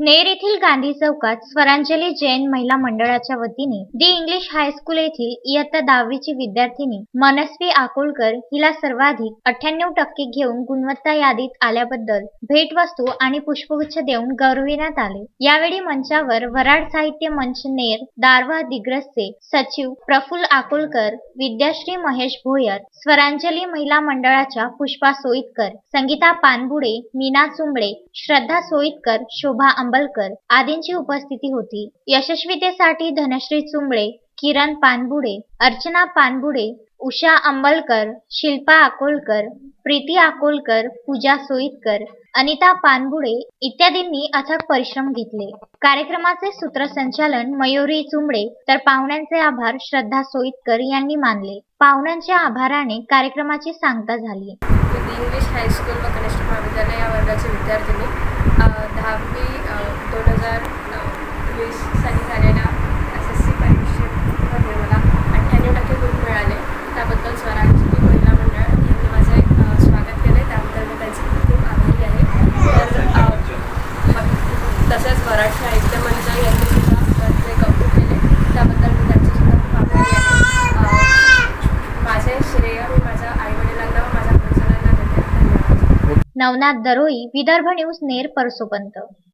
नेर येथील गांधी चौकात स्वरांजली जैन महिला मंडळाच्या वतीने दी इंग्लिश हायस्कूल येथील इयत्ता दहावीची विद्यार्थिनी मनस्वी आकोलकर हिला सर्वाधिक अठ्ठ्याण्णव टक्के घेऊन गुणवत्ता यादीत आल्याबद्दल भेटवस्तू आणि पुष्पगुच्छ देऊन गौरविण्यात आले. यावेळी मंचावर वराड साहित्य मंच नेर दारव्हा दिग्रसचे सचिव प्रफुल्ल आकोलकर विद्याश्री महेश भोयर स्वरांजली महिला मंडळाच्या पुष्पा सोईतकर संगीता पानबुडे मीना चुंबळे श्रद्धा सोईतकर शोभा आंबलकर आदींची उपस्थिती होती. यशस्वीतेसाठी धनश्री चुंबळे किरण पानबुडे अर्चना पानबुडे उषा अंबलकर शिल्पा अकोलकर प्रीती अकोलकर पूजा सोईतकर अनिता पानबुडे इत्यादींनी अथक परिश्रम घेतले. कार्यक्रमाचे सूत्रसंचालन मयुरी चुंबळे तर पाहुण्यांचे आभार श्रद्धा सोईतकर यांनी मानले. पाहुण्यांच्या आभाराने कार्यक्रमाची सांगता झाली. इंग्लिश हायस्कूल व कनिष्ठ महाविद्यालय या वर्गाचे विद्यार्थिनी हजार वीस साली झालेल्या एस एस सी परीक्षेमध्ये मला. अठ्ठ्याण्णव टक्के गुण मिळाले. त्याबद्दल स्वराज्य महिला मंडळ यांनी माझे स्वागत केले त्याबद्दल मी त्यांचे खूप खूप आभारी आहे. तर अ, म- तसेच मराठी साहित्य मंच यांनी सुद्धा त्यांचे कौतुक केले. त्याबद्दल मी त्यांचे सुद्धा खूप आभारी आहे. माझे श्रेय मी माझ्या आईवडिलांना व माझ्या गुरुजनांना देते. धन्यवाद. नवनाथ दरोई विदर्भ न्यूज नेर परसोपंत.